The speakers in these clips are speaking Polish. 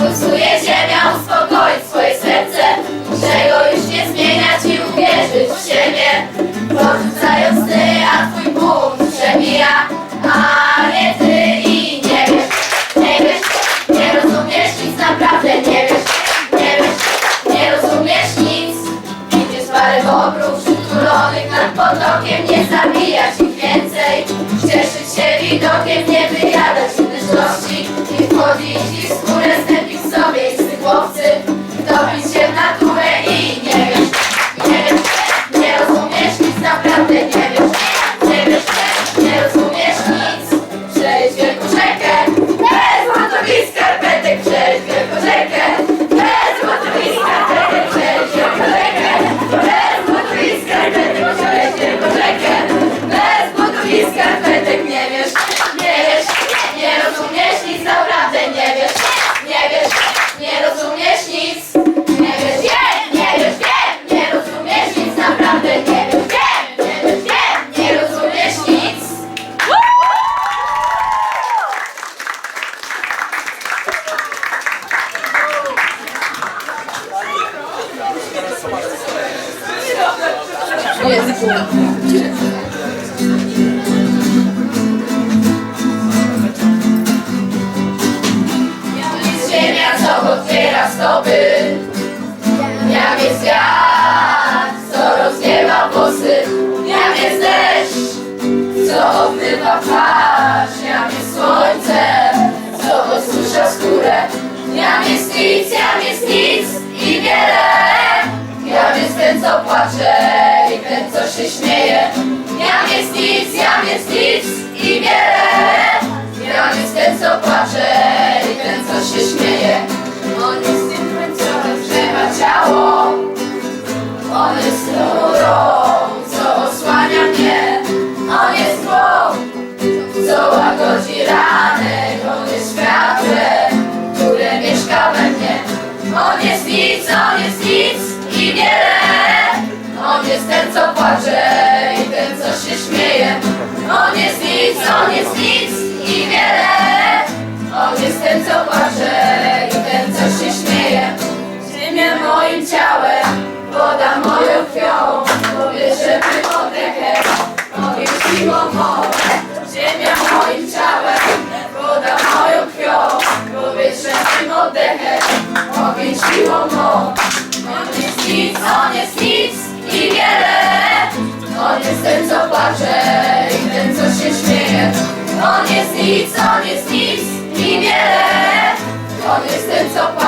Santo, Wzywa twarz, jam jest słońce. Znowu susza skórę? Jam jest nic, jam jest nic I wiele. Jam jest ten co płacze I ten co się śmieje. Jam jest nic, jam jest nic I wiele. Jam jest ten co płacze I ten co się śmieje. On jest tym, co wzywa ciało. On jest to. płacze i ten co się śmieje. On jest nic, on jest nic i wiele. On jest ten co płacze i ten co się śmieje. Ziemię moim ciałem, woda moją krwią. Powierzę hypotekę, ogień siłą mą. Ziemia moim ciałem, woda moją krwią. Powierzę tym oddechem, ogień siłą mą. Jestem co patrzę i ten co się śmieje On jest nic, on jest nic. I wiele. On jest ten co patrzę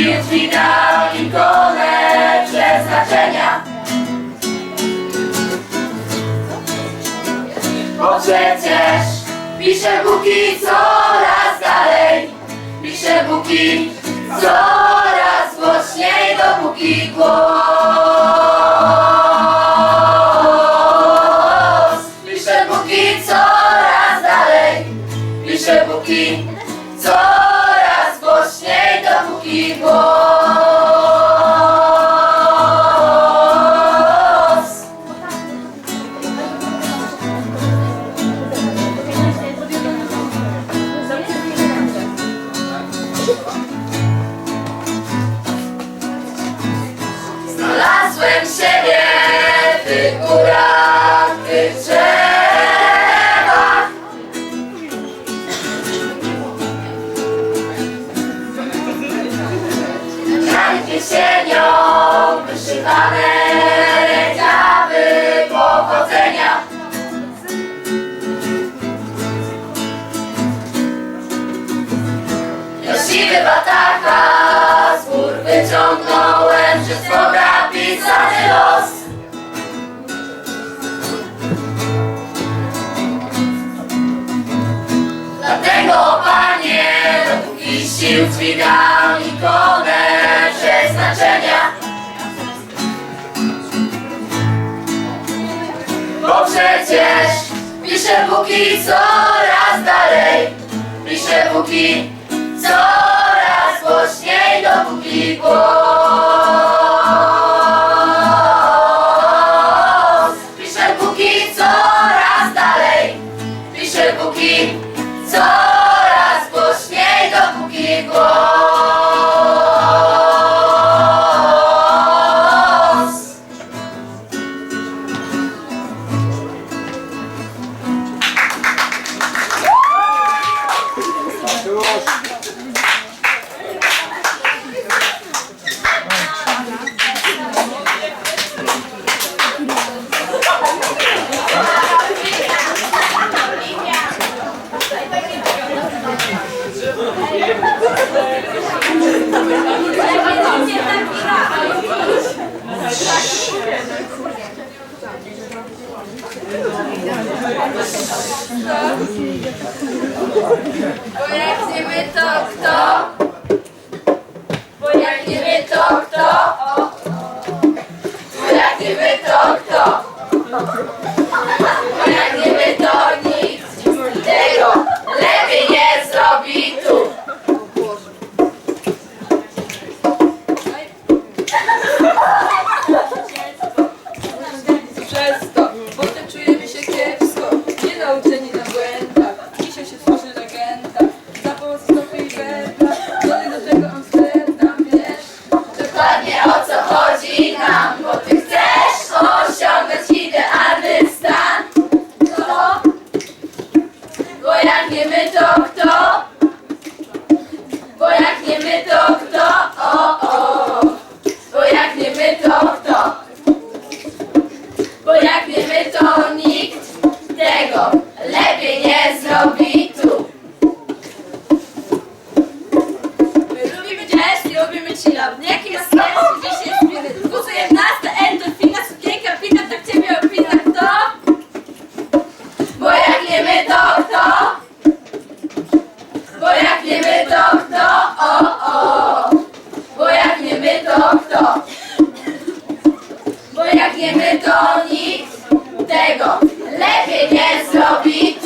sił Ci dał ikonę przeznaczenia. Bo przecież pisze Buki coraz dalej, pisze Buki coraz głośniej, dopóki głos. Pisze Buki coraz dalej, pisze Buki Znalazłem siebie górach, w tych drzewach. Grany kieszenią, wyszywane rękawy pochodzenia. Siwy bataka z wyciągnąłem przez Boga pisany los. Dlatego, Panie, dopóki sił dźwigam ikonę przeznaczenia. Bo przecież piszę póki coraz dalej, piszę póki coraz głośniej, dopóki głos. Hoş. Bo jak nie my to kto? Bo jak nie my to kto? Bo jak nie my to kto? kto tego lepiej nie zrobi.